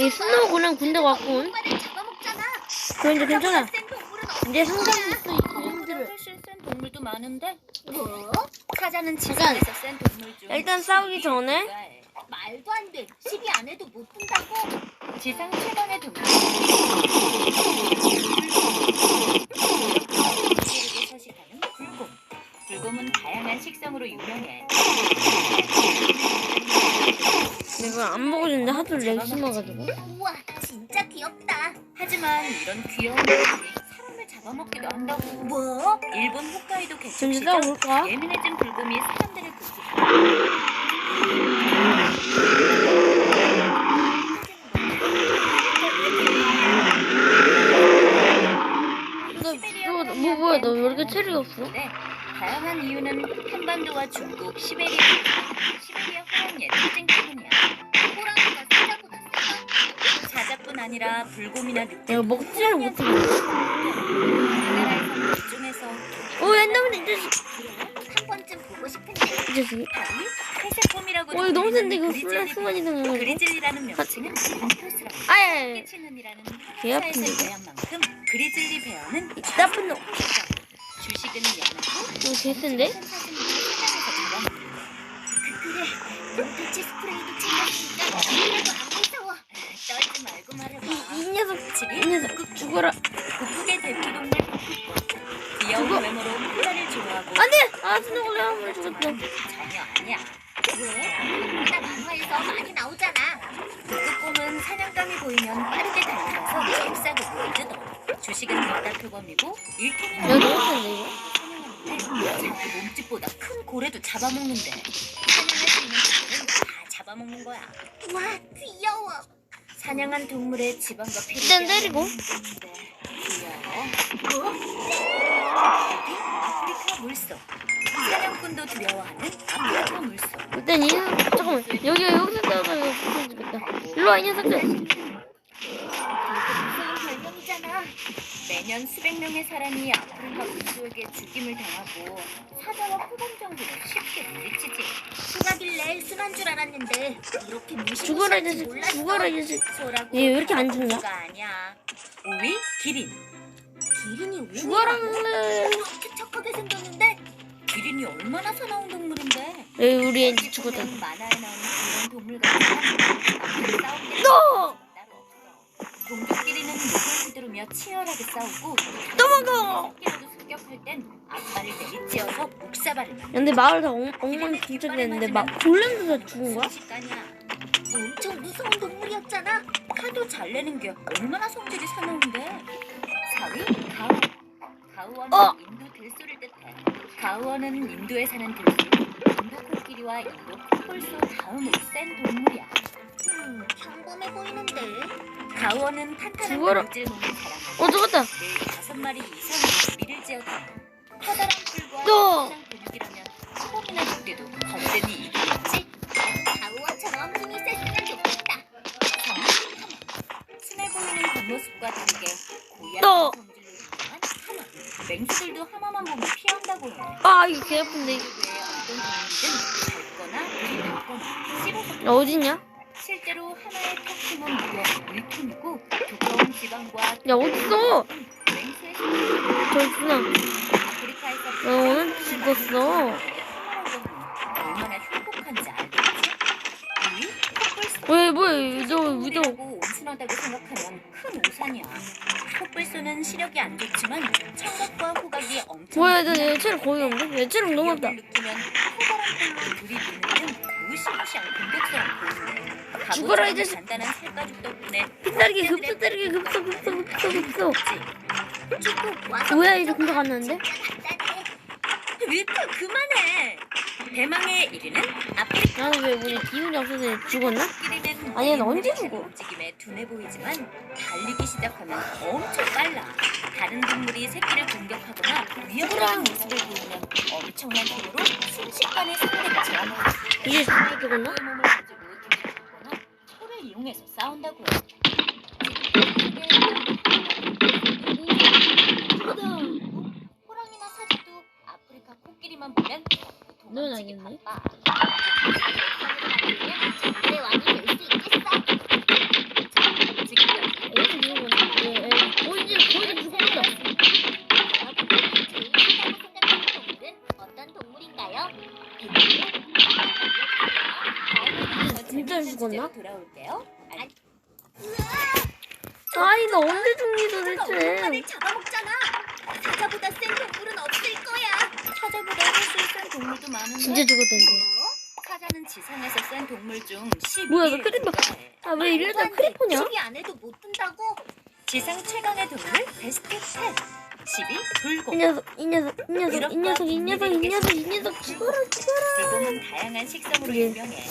이 스노우 그냥 군대 왔군. 오빠를 잡아먹잖아. 그 이제 괜찮아. 이제 상상부터 힘들어. 훨씬 센 동물도 많은데 뭐? 사자는 잠깐. 지상에서 센 동물 중 일단 싸우기 전에? 말도 안 돼. 10위 안 해도 못 푼다고. 지상 최강의 동물 지르게 서식하는 불곰 불곰은 다양한 식성으로 유명해 내가 안 먹어줬는데 하도 렉 심어가지고. 우와, 진짜 귀엽다. 하지만 이런 귀여운 사람을 잡아먹기도 한다고 뭐? 일본 홋카이도 개척 진짜 시절 싸워볼까? 예민해진 불곰이 사람들을 너, 너, 뭐, 뭐야, 너 왜 이렇게 체력이 없어? 네, 다양한 이유는 한반도와 중국, 시베리아, 시베리아 호랑이의 특징 때 아니라 불곰이나 늑대, 내가 먹지를 못해. 우리나라에서 오, 엔더맨 이 자식. 한 번쯤 보고 싶은데. 이 자식이. 회색곰이라고 어, 이거 너무 센데, 이거 플라스 많이 드는 거. 그리즐리라는 명칭은 아예. 깨치는이라는 개 한사에서 아픈데. 유래한 만큼 그리즐리 베어는 나쁜 놈. 주식은 연하고 이거 개센데? 큰 안 돼! 아, 내가 한번 죽었다. 전혀 아니야 왜? 나 만화에서 많이 나오잖아. 북극곰은 사냥감이 보이면 빠르게 달려가서 잎사귀를 뜯어 주식은 일통이 야, 너무 센데, 이거? 자기 몸집보다 큰 고래도 잡아먹는데 사냥할 수 있는 동물은 다 잡아먹는 거야 와, 귀여워. 사냥한 동물의 지방과 피를 일단 때리고. 네, 귀여워 여기 아프리카 물소 사냥꾼도 두려워하는 아프리카 물소 일단 이 녀석, 잠깐만. 여기가 여기서 싸우다 이거 부서지겠다. 일로 와, 이 녀석들. 무서운 별명이잖아. 매년 수백 명의 사람이 아프리카 물소에게 죽임을 당하고 사자와 표범 정도는 쉽게 물리치지 수가길래 순한 줄 알았는데 이렇게 무시무시할 죽어라. 몰랐어. 죽어라, 이. 소라고 얘왜 이렇게 안 죽냐? 가 아니야 5위 기린 기린이 왜 죽어라, 이렇게 착하게 생겼는데? 기린이 얼마나 사나운 동물인데 에이, 우리 애지 죽었다. 만화에 나오는 그런 동물 너! 없어 동족끼리는 목을 휘두르며 치열하게 싸우고 도망가! 새끼라도 습격할 땐 앞발을 내리치어서 목사발을 야, 근데 마을 다 엉, 엉망진창이 됐는데 막 골렘도 다 죽은 거야? 순식간이야 엄청 무서운 동물이었잖아. 화도 잘 내는 게 얼마나 성질이 사나운데 4위 가우 가우어는 어! 인도 들소를 뜻해 가우어는 인도에 사는 들소 인도 코끼리와 인도 콩볼소 다음으로 센 동물이야 음, 평범해 보이는데. 가우어는 탄탄한 죽어라. 물질 몸을 자랑하고 어, 죽었다. 늘 다섯 마리 이상의 미를 지어다 커다란 뿔과 또! 확실한 근육이라면 소금이나 늑대도 건든히 이기겠지 가우어처럼 힘이 셌으면 좋겠다. 순해 보이는 겉모습과 다르게 또! 유명한 하마 맹수들도 하마만 보면 피한다고 해 아, 이거 개 아픈데. 씹어서 야, 어딨냐? 실제로 하나의 턱힘은 무려 1톤이고 두꺼운 지방과 야, 어딨어? 맹수의 신경을 저 있구나. 아프리카에서 야, 오늘 죽었어. 얼마나 흉폭한지 알겠지? 이 턱불소 왜, 뭐야, 너, 위도. 고 온순하다고 생각하면 큰 오산이야. 턱불소는 시력이 안 좋지만 청각과 후각이 엄청 뭐야, 나, 얘 체력 거의 없는데? 얘 체력 너무 없다. 느끼면 커다란 등 무시무시한 죽어라, 이 자식. 단단한 살가죽 덕분에 pit다리게 급소 때리게 급소, 급소, 급소, 급소. 쭉 와서 뭐야, 이제 공격 안 나는데? 위트 그만해. 대망의 1위는 아프리카 나는 왜 우리 기운이 없어서 죽었나? 아니, 얘는 언제 죽어? 움직임에 둔해 보이지만 달리기 시작하면 엄청 빨라. 다른 동물이 새끼를 공격하거나 위협적인 모습을 보이면 엄청난 힘으로 순식간에 상대를 제압하고 이제 진짜 죽었나? 몸을 가지고 도전하거나 소를 이용해서 싸운다고요. 그건 아닌데. 진짜 죽었나? 아니 나 언제 죽니 도대체? 잡아먹잖아. 보다센 없어. 사자보다 훨씬 센 동물도 많은데 진짜 죽었다는데 사자는 지상에서 센 동물 중 12위에 뭐야, 너 크리퍼. 아 왜 이래다 크리퍼냐? 소리 안 해도 못 든다고? 지상 최강의 동물 베스트 10 10위 이 불곰 녀석 이 녀석 이 녀석 이 녀석 이 녀석 이 녀석 이 녀석 죽어라 죽어라 불곰은 다양한 식성으로 예. 유명해